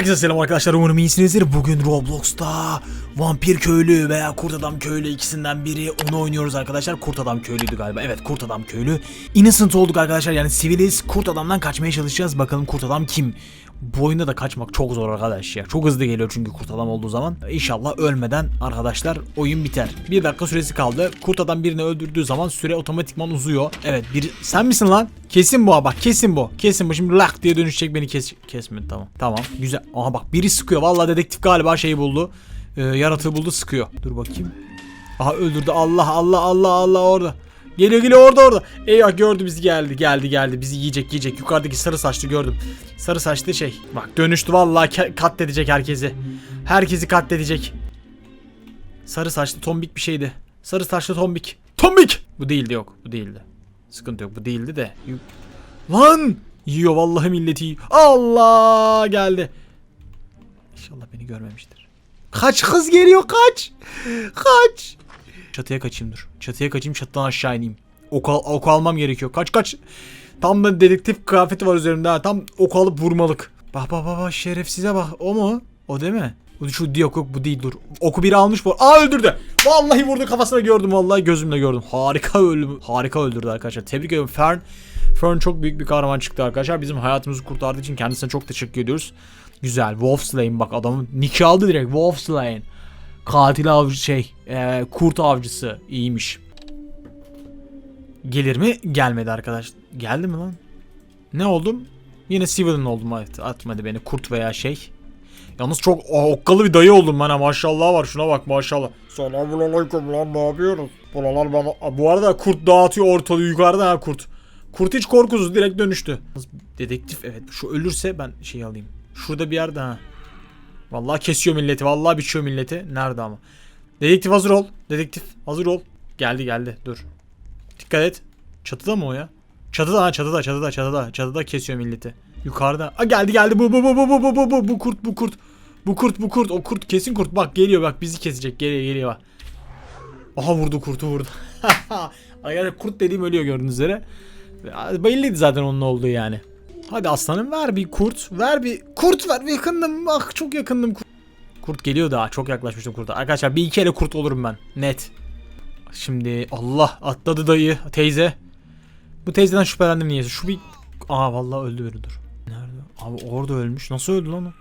Herkese selam arkadaşlar umarım iyisinizdir. Bugün Roblox'ta Vampir Köylü veya Kurt Adam Köylü ikisinden biri onu oynuyoruz arkadaşlar. Kurt Adam Köylüydü galiba. Evet Kurt Adam Köylü. Innocent olduk arkadaşlar yani siviliz. Kurt Adam'dan kaçmaya çalışacağız. Bakalım Kurt Adam kim? Bu oyunda da kaçmak çok zor arkadaş ya. Çok hızlı geliyor çünkü Kurt Adam olduğu zaman. İnşallah ölmeden arkadaşlar oyun biter. Bir dakika süresi kaldı. Kurt Adam birini öldürdüğü zaman süre otomatikman uzuyor. Evet bir sen misin lan? Kesin bu ha bak kesin bu. Kesin bu şimdi lak diye dönüşecek beni kes kesmedi tamam. Tamam güzel. Aha bak biri sıkıyor. Vallahi dedektif galiba şeyi buldu. Ee, yaratığı buldu sıkıyor. Dur bakayım. Aha öldürdü. Allah Allah Allah Allah orada. Geliyor geliyor orada orada. Eyvah gördü bizi geldi geldi geldi bizi yiyecek yiyecek. Yukarıdaki sarı saçlı gördüm. Sarı saçlı şey. Bak dönüştü vallahi katledecek herkesi. Herkesi katledecek. Sarı saçlı tombik bir şeydi. Sarı saçlı tombik. Tombik! Bu değildi yok. Bu değildi. Sıkıntı yok. Bu değildi de. Lan! Yiyor vallahi milleti. Allah geldi. İnşallah beni görmemiştir. Kaç kız geliyor kaç. Kaç. Çatıya kaçayım dur. Çatıya kaçayım çatıdan aşağı ineyim. Ok, al- ok almam gerekiyor. Kaç kaç. Tam da dedektif kıyafeti var üzerimde ha. Tam ok alıp vurmalık. Bak bak bak bak şerefsize bak. O mu? O değil mi? Şu yok yok bu değil dur. Oku biri almış bu. Aa öldürdü. Vallahi vurdu kafasına gördüm vallahi gözümle gördüm. Harika öldü. Harika öldürdü arkadaşlar. Tebrik ediyorum Fern. Fern çok büyük bir kahraman çıktı arkadaşlar. Bizim hayatımızı kurtardığı için kendisine çok teşekkür ediyoruz. Güzel. Wolf Slain bak adamın nick aldı direkt. Wolf Slain. Katil avcı şey. e, kurt avcısı. iyiymiş. Gelir mi? Gelmedi arkadaş. Geldi mi lan? Ne oldum? Yine Civilian oldum. Evet, atmadı beni. Kurt veya şey. Yalnız çok oh, okkalı bir dayı oldum ben ha maşallah var şuna bak maşallah. Selamünaleyküm lan ne yapıyorsunuz? Buralar bana... Bu arada kurt dağıtıyor ortalığı yukarıda ha kurt. Kurt hiç korkusuz direkt dönüştü. Dedektif evet şu ölürse ben şey alayım. Şurada bir yerde ha. Vallahi kesiyor milleti vallahi biçiyor milleti. Nerede ama? Dedektif hazır ol. Dedektif hazır ol. Geldi geldi dur. Dikkat et. Çatıda mı o ya? Çatıda ha çatıda çatıda çatıda. Çatıda kesiyor milleti. Yukarıda. A geldi geldi bu bu bu bu bu bu bu bu bu kurt bu kurt. Bu kurt bu kurt o kurt kesin kurt bak geliyor bak bizi kesecek geliyor geliyor bak. Aha vurdu kurtu vurdu. Arkadaşlar kurt dediğim ölüyor gördüğünüz üzere. Belliydi zaten onun olduğu yani. Hadi aslanım ver bir kurt. Ver bir kurt ver. Yakındım. Ah çok yakındım. Kurt geliyor daha. Çok yaklaşmıştım kurta. Arkadaşlar bir iki ele kurt olurum ben. Net. Şimdi Allah atladı dayı. Teyze. Bu teyzeden şüphelendim niyeyse. Şu bir... Aa vallahi öldü biri dur. Nerede? Abi orada ölmüş. Nasıl öldü lan o?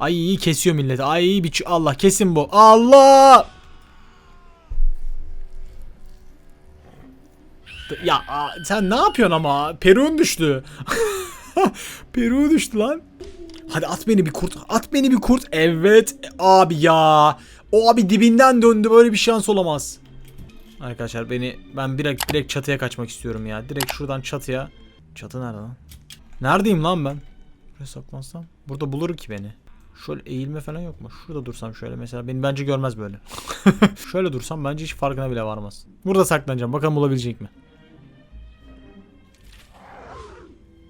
Ay iyi kesiyor milleti. Ay iyi bir... Allah kesin bu. Allah! Ya sen ne yapıyorsun ama? Peruğun düştü. Peruğu düştü lan. Hadi at beni bir kurt. At beni bir kurt. Evet abi ya. O abi dibinden döndü. Böyle bir şans olamaz. Arkadaşlar beni ben direkt direkt çatıya kaçmak istiyorum ya. Direkt şuradan çatıya. Çatı nerede lan? Neredeyim lan ben? Buraya saklansam. Burada bulur ki beni. Şöyle eğilme falan yok mu? Şurada dursam şöyle mesela. Beni bence görmez böyle. şöyle dursam bence hiç farkına bile varmaz. Burada saklanacağım. Bakalım bulabilecek mi?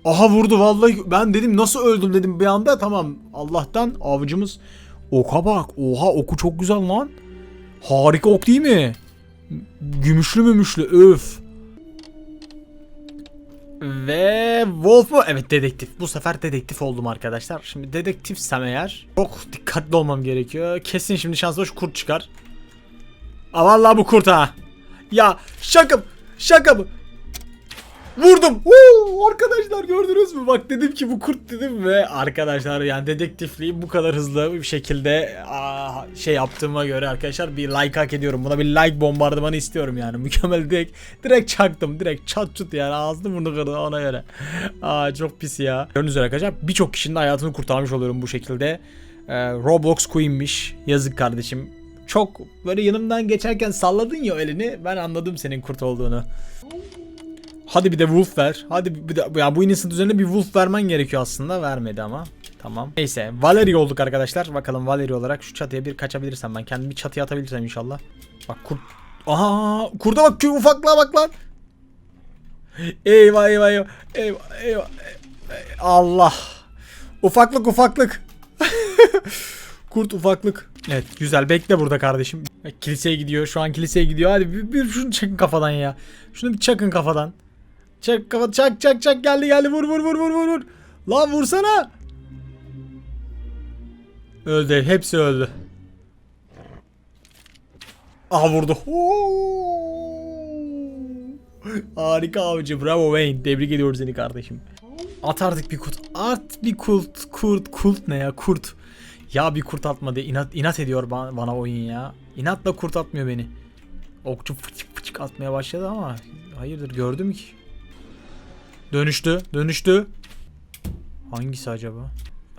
Aha vurdu vallahi ben dedim nasıl öldüm dedim bir anda tamam Allah'tan avcımız oka bak oha oku çok güzel lan harika ok değil mi gümüşlü mümüşlü öf ve Wolf mu? Evet dedektif. Bu sefer dedektif oldum arkadaşlar. Şimdi dedektifsem eğer çok dikkatli olmam gerekiyor. Kesin şimdi şanslı şu kurt çıkar. Aa vallahi bu kurt ha. Ya şaka? Şaka? Vurdum. Woo! Arkadaşlar gördünüz mü? Bak dedim ki bu kurt dedim ve arkadaşlar yani dedektifliği bu kadar hızlı bir şekilde aa, şey yaptığıma göre arkadaşlar bir like hak ediyorum. Buna bir like bombardımanı istiyorum yani. Mükemmel direkt direkt çaktım. Direkt çat çut yani ağzını burnu kırdı ona göre. Aa çok pis ya. Gördüğünüz üzere arkadaşlar birçok kişinin hayatını kurtarmış oluyorum bu şekilde. Ee, Roblox Queen'miş. Yazık kardeşim. Çok böyle yanımdan geçerken salladın ya elini. Ben anladım senin kurt olduğunu. Hadi bir de Wolf ver. Hadi bir de ya bu Innocent üzerine bir Wolf vermen gerekiyor aslında. Vermedi ama. Tamam. Neyse Valerie olduk arkadaşlar. Bakalım Valerie olarak şu çatıya bir kaçabilirsem ben. Kendimi çatıya atabilirsem inşallah. Bak kurt. Aha kurda bak şu ufaklığa bak lan. Eyvah eyvah eyvah. Eyvah eyvah. Allah. Ufaklık ufaklık. Kurt ufaklık. Evet güzel bekle burada kardeşim. Kiliseye gidiyor şu an kiliseye gidiyor. Hadi bir, bir şunu çakın kafadan ya. Şunu bir çakın kafadan. Çak kafa çak çak çak geldi geldi vur vur vur vur vur vur. Lan vursana. Öldü. Hepsi öldü. Aha vurdu. Harika avcı. Bravo Wayne. Tebrik ediyoruz seni kardeşim. At artık bir kurt. At bir kurt. Kurt. Kurt ne ya? Kurt. Ya bir kurt atmadı. İnat, inat ediyor bana, bana oyun ya. İnatla kurt atmıyor beni. Okçu fıçık fıçık atmaya başladı ama hayırdır gördüm ki. Dönüştü. Dönüştü. Hangisi acaba?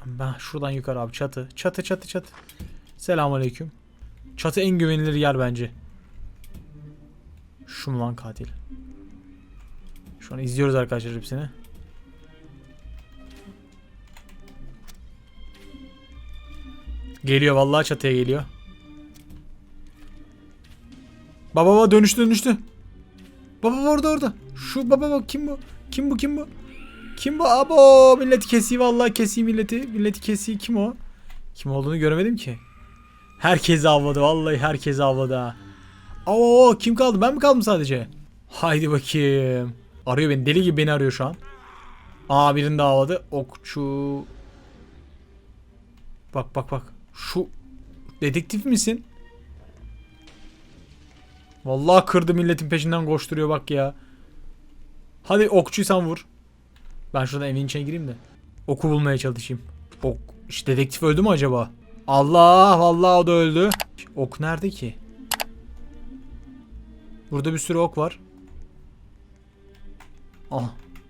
Ben şuradan yukarı abi çatı. Çatı çatı çatı. Selamünaleyküm. Çatı en güvenilir yer bence. Şu mu lan katil? Şu an izliyoruz arkadaşlar hepsini. Geliyor vallahi çatıya geliyor. Baba baba dönüştü dönüştü. Baba orada orada. Şu baba bak kim bu? Kim bu kim bu? Kim bu? Abo milleti kesiyor vallahi kesiyor milleti. Milleti kesiyor kim o? Kim olduğunu göremedim ki. Herkes avladı vallahi herkes avladı ha. Oo kim kaldı? Ben mi kaldım sadece? Haydi bakayım. Arıyor beni deli gibi beni arıyor şu an. Aa birini daha avladı. Okçu. Bak bak bak. Şu dedektif misin? Vallahi kırdı milletin peşinden koşturuyor bak ya. Hadi okçuysan vur. Ben şuradan evin içine gireyim de. Oku bulmaya çalışayım. Ok. İşte dedektif öldü mü acaba? Allah vallahi o da öldü. Ok nerede ki? Burada bir sürü ok var. Ah.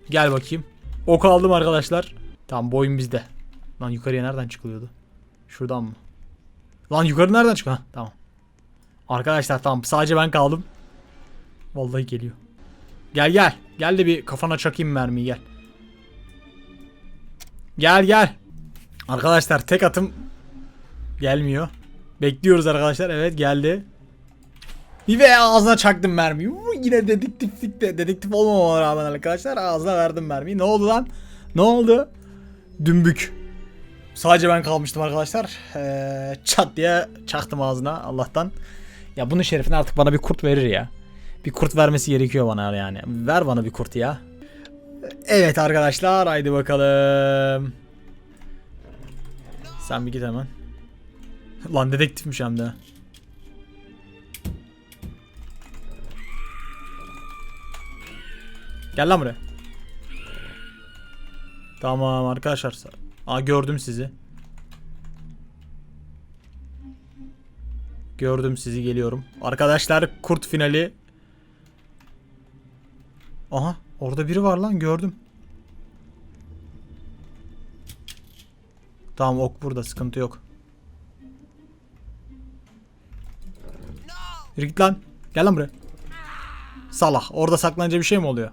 Gel bakayım. Ok aldım arkadaşlar. Tamam boyun bizde. Lan yukarıya nereden çıkılıyordu? Şuradan mı? Lan yukarı nereden çıkıyor? Tamam. Arkadaşlar tamam sadece ben kaldım. Vallahi geliyor. Gel gel. Gel de bir kafana çakayım mermiyi gel. Gel gel. Arkadaşlar tek atım gelmiyor. Bekliyoruz arkadaşlar. Evet geldi. Ve ağzına çaktım mermiyi. Uuu, Yine dedektiflikte dedektif olmamama rağmen arkadaşlar ağzına verdim mermiyi. Ne oldu lan? Ne oldu? Dümbük. Sadece ben kalmıştım arkadaşlar. Ee, çat diye çaktım ağzına Allah'tan. Ya bunun şerefine artık bana bir kurt verir ya. Bir kurt vermesi gerekiyor bana yani. Ver bana bir kurt ya. Evet arkadaşlar haydi bakalım. Sen bir git hemen. Lan dedektifmiş hem de. Gel lan buraya. Tamam arkadaşlar. Aa gördüm sizi. Gördüm sizi geliyorum. Arkadaşlar kurt finali. Aha orada biri var lan gördüm. Tamam ok burada sıkıntı yok. Yürü lan. Gel lan buraya. Salah. Orada saklanınca bir şey mi oluyor?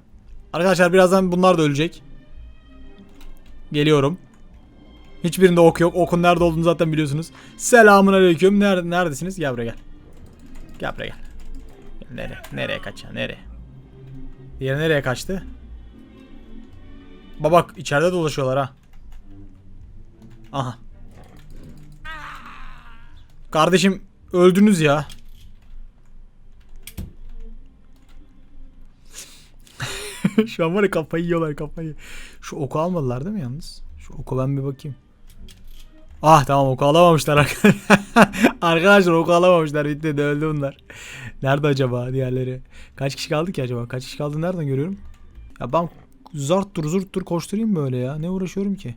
Arkadaşlar birazdan bunlar da ölecek. Geliyorum. Hiçbirinde ok yok. Okun nerede olduğunu zaten biliyorsunuz. Selamun aleyküm. Nerede, neredesiniz? Gel buraya gel. Gel buraya gel. Nereye? Nereye kaçacaksın? Nereye? Diğeri nereye kaçtı? Bak içeride dolaşıyorlar ha. Aha. Kardeşim öldünüz ya. Şu an var ya kafayı yiyorlar kafayı. Şu oku almadılar değil mi yalnız? Şu oku ben bir bakayım. Ah tamam oku alamamışlar arkadaşlar. arkadaşlar oku alamamışlar. Bitti de öldü bunlar. Nerede acaba diğerleri? Kaç kişi kaldı ki acaba? Kaç kişi kaldı nereden görüyorum? Ya ben zart dur zurt dur koşturayım böyle ya. Ne uğraşıyorum ki?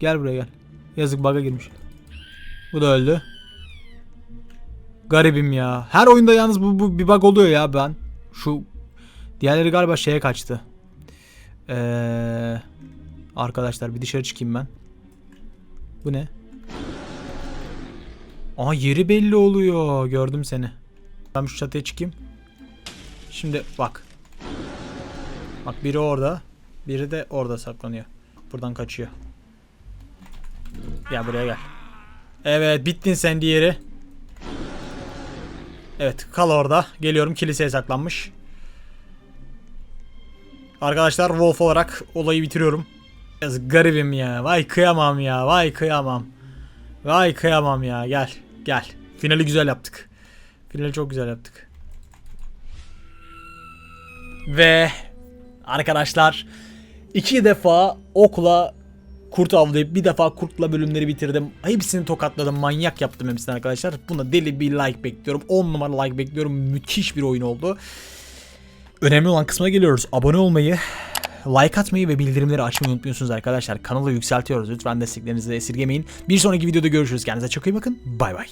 Gel buraya gel. Yazık bug'a girmiş. Bu da öldü. Garibim ya. Her oyunda yalnız bu, bu bir bug oluyor ya ben. Şu diğerleri galiba şeye kaçtı. Ee, arkadaşlar bir dışarı çıkayım ben. Bu ne? Aa yeri belli oluyor. Gördüm seni. Ben şu çatıya çıkayım. Şimdi bak. Bak biri orada. Biri de orada saklanıyor. Buradan kaçıyor. Gel buraya gel. Evet bittin sen diğeri. Evet kal orada. Geliyorum kiliseye saklanmış. Arkadaşlar Wolf olarak olayı bitiriyorum. Biraz garibim ya. Vay kıyamam ya. Vay kıyamam. Vay kıyamam ya. Gel. Gel. Finali güzel yaptık. Finali çok güzel yaptık. Ve arkadaşlar iki defa okla Kurt avlayıp bir defa kurtla bölümleri bitirdim. Hepsini tokatladım. Manyak yaptım hepsini arkadaşlar. Buna deli bir like bekliyorum. 10 numara like bekliyorum. Müthiş bir oyun oldu. Önemli olan kısma geliyoruz. Abone olmayı, like atmayı ve bildirimleri açmayı unutmuyorsunuz arkadaşlar. Kanalı yükseltiyoruz. Lütfen desteklerinizi de esirgemeyin. Bir sonraki videoda görüşürüz. Kendinize çok iyi bakın. Bay bay.